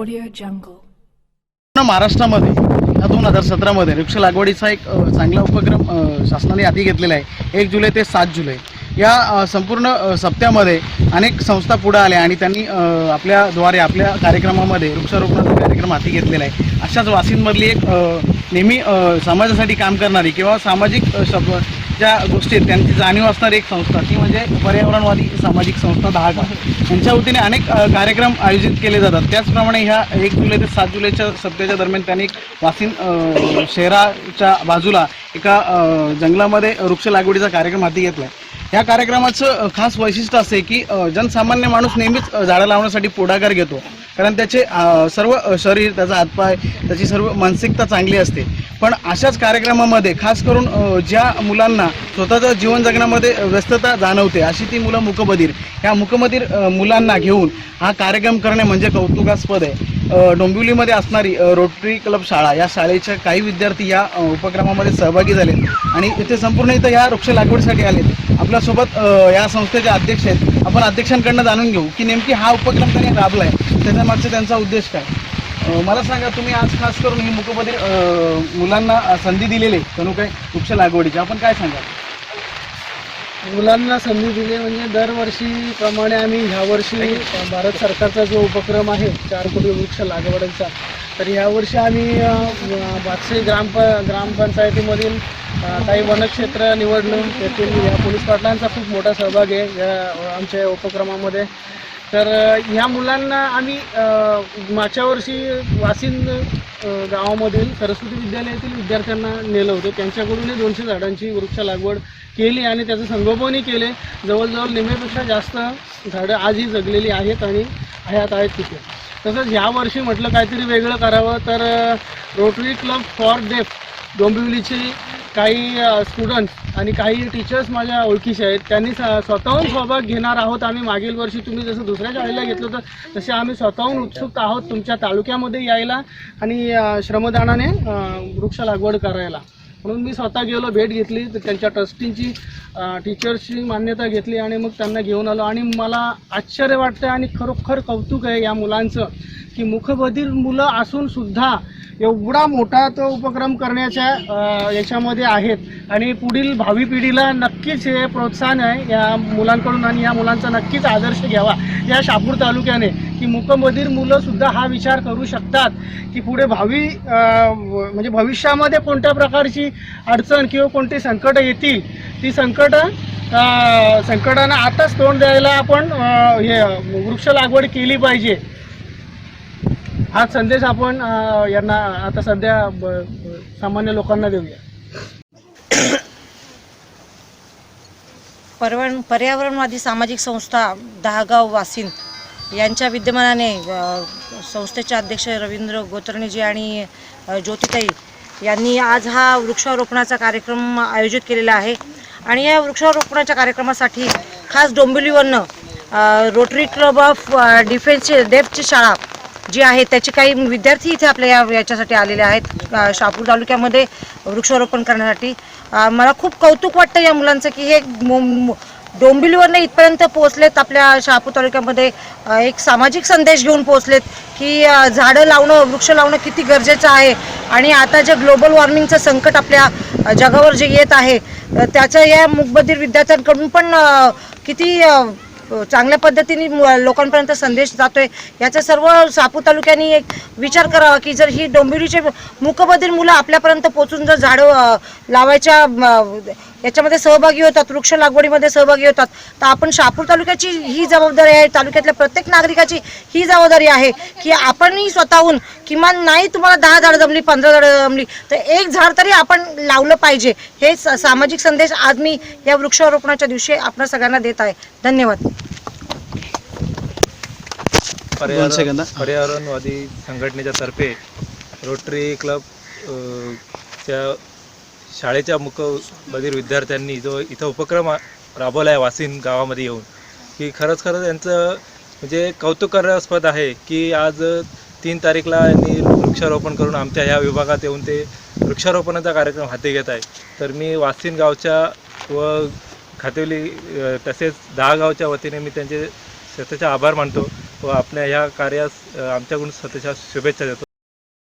Audio महाराष्ट्रामध्ये या दोन हजार सतरामध्ये वृक्ष लागवडीचा एक चांगला उपक्रम शासनाने हाती घेतलेला आहे. एक जुलै ते सात जुलै. या संपूर्ण सप्त्यामध्ये अनेक संस्था पुढे आल्या आणि त्यांनी आपल्याद्वारे आपल्या कार्यक्रमामध्ये वृक्षारोपणाचा कार्यक्रम हाती घेतलेला आहे. अशाच वासींमधली एक नेहमी समाजासाठी काम करणारी किंवा सामाजिक शब ज्या गोष्टी आहेत त्यांची जाणीव असणारी एक संस्था ती म्हणजे पर्यावरणवादी सामाजिक संस्था दहागा यांच्या वतीने अनेक कार्यक्रम आयोजित केले जातात. त्याचप्रमाणे ह्या एक जुलै ते सात जुलैच्या सप्त्याच्या दरम्यान त्यांनी वासिन शहराच्या बाजूला एका जंगलामध्ये वृक्ष लागवडीचा कार्यक्रम हाती घेतला आहे या कार्यक्रमाचं खास वैशिष्ट्य असे की जनसामान्य माणूस नेहमीच झाडं लावण्यासाठी पुढाकार घेतो. कारण त्याचे सर्व शरीर त्याचा हातपाय त्याची सर्व मानसिकता चांगली असते. पण अशाच कार्यक्रमामध्ये खास करून ज्या मुलांना स्वतःचं जीवन जगण्यामध्ये व्यस्तता जाणवते अशी ती मुलं मुकबधीर. ह्या मुकबधीर मुलांना घेऊन हा कार्यक्रम करणे म्हणजे कौतुकास्पद आहे. डोंबिवलीमध्ये असणारी रोटरी क्लब शाळा या शाळेच्या काही विद्यार्थी या उपक्रमामध्ये सहभागी झाले आणि इथे संपूर्ण इथं या वृक्ष लागवडीसाठी आले आपल्यासोबत या संस्थेचे अध्यक्ष आहेत. आपण अध्यक्षांकडनं जाणून घेऊ की नेमकी हा उपक्रम त्यांनी राबला आहे त्याच्यामागचा त्यांचा उद्देश काय? मला सांगा तुम्ही आज खास करून ही मुकबधीर मुलांना संधी दिलेली आहे, जणू काय वृक्ष लागवडीची आपण काय सांगा मुलांना संधी दिली म्हणजे दरवर्षीप्रमाणे आम्ही ह्या वर्षी भारत सरकारचा जो उपक्रम आहे चार कोटी वृक्ष लागवडीचा तर ह्यावर्षी आम्ही अ, बादशे ग्रामप ग्रामपंचायतीमधील काही वनक्षेत्र निवडणूक त्यातील या पोलीस पाटलांचा खूप मोठा सहभाग आहे या आमच्या उपक्रमामध्ये. तर ह्या मुलांना आम्ही मागच्या वर्षी वासिंद गावामधील सरस्वती विद्यालयातील विद्यार्थ्यांना नेलं होतं. त्यांच्याकडूनही दोनशे झाडांची वृक्ष लागवड केली आणि त्याचं संगोपनही केले. जवळजवळ निम्म्यापेक्षा जास्त झाडं आजही जगलेली आहेत आणि हयात आहेत तिथे. तसंच ह्या वर्षी म्हटलं काहीतरी वेगळं करावं तर रोटरी क्लब फॉर डेफ डोंबिवलीची काही स्टुडंट्स आणि काही टीचर्स माझ्या ओळखीचे आहेत. त्यांनी स्वतःहून सहभाग घेणार आहोत आम्ही मागील वर्षी. तुम्ही जसं दुसऱ्या शाळेला घेतलं होतं तसे आम्ही स्वतःहून उत्सुक आहोत तुमच्या तालुक्यामध्ये यायला आणि श्रमदानाने वृक्ष लागवड करायला. म्हणून मी स्वतः गेलो भेट घेतली तर त्यांच्या ट्रस्टींची टीचर्सची मान्यता घेतली आणि मग त्यांना घेऊन आलो. आणि मला आश्चर्य वाटतं आणि खरोखर कौतुक आहे या मुलांचं की मुखबधीर मुलं असूनसुद्धा एवढा मोठा तो उपक्रम करण्याच्या याच्यामध्ये आहेत. आणि पुढील भावी पिढीला नक्कीच हे प्रोत्साहन आहे. या मुलांकडून आणि या मुलांचा नक्कीच आदर्श घ्यावा. या शापूर तालुक्याने की मुकमधील मुलंसुद्धा हा विचार करू शकतात की पुढे भावी म्हणजे भविष्यामध्ये कोणत्या प्रकारची अडचण किंवा कोणती संकटं येतील ती संकटं संकटांना आताच तोंड द्यायला आपण हे वृक्ष लागवड केली पाहिजे. हा संदेश आपण यांना आता सध्या ब- सामान्य लोकांना देऊया. पर्यावरण पर्यावरणवादी सामाजिक संस्था दहागाव वासिन यांच्या विद्यमानाने संस्थेचे अध्यक्ष रवींद्र गोतरणीजी आणि ज्योतिताई यांनी आज हा वृक्षारोपणाचा कार्यक्रम आयोजित केलेला आहे. आणि या वृक्षारोपणाच्या कार्यक्रमासाठी खास डोंबिवलीवरनं रोटरी क्लब ऑफ डिफेन्सचे डिफेन्सची डेफची शाळा जी आहे त्याचे काही विद्यार्थी इथे आपल्या या याच्यासाठी आलेले आहेत शहापूर तालुक्यामध्ये वृक्षारोपण करण्यासाठी. मला खूप कौतुक वाटतं या मुलांचं की हे मु- डोंबिवलीवरनं इथपर्यंत पोहोचलेत आपल्या शहापूर तालुक्यामध्ये एक सामाजिक संदेश घेऊन पोहोचलेत की झाडं लावणं वृक्ष लावणं किती गरजेचं आहे. आणि आता जे ग्लोबल वॉर्मिंगचं संकट आपल्या जगावर जे येत आहे त्याचं या मुकबधीर विद्यार्थ्यांकडून पण किती चांगल्या पद्धतीने लोकांपर्यंत संदेश जातोय. याचा सर्व सापू तालुक्याने एक विचार करावा की जर ही डोंबिवलीचे मुकबधीर मुलं आपल्यापर्यंत पोचून जर झाडं लावायच्या याच्यामध्ये सहभागी होतात वृक्ष लागवडीमध्ये सहभागी होतात. तर आपण शहापूर तालुक्याची ही जबाबदारी आहे तालुक्यातल्या प्रत्येक नागरिकाची ही जबाबदारी आहे की आपणही स्वतःहून किमान नाही तुम्हाला दहा झाडं जमली पंधरा झाडं जमली तर एक झाड तरी आपण लावलं पाहिजे. हे सामाजिक संदेश आज मी या वृक्षारोपणाच्या दिवशी आपल्या सगळ्यांना देत आहे. धन्यवाद. पर्यावरण पर्यावरणवादी संघटनेच्या तर्फे रोटरी क्लब च्या शाळेच्या मुकबधीर विद्यार्थ्यांनी जो इथं उपक्रम राबवला आहे वासिन गावामध्ये येऊन की खरंच खरंच यांचं म्हणजे कौतुक करण्यास्पद आहे की आज तीन तारीखला यांनी वृक्षारोपण करून आमच्या ह्या विभागात येऊन ते वृक्षारोपणाचा कार्यक्रम हाती घेत आहे. तर मी वासिन गावच्या व खातेवली तसेच दहा गावच्या वतीने मी त्यांचे स्वतःचे आभार मानतो व आपल्या ह्या कार्यास आमच्याकडून स्वतःच्या शुभेच्छा देतो.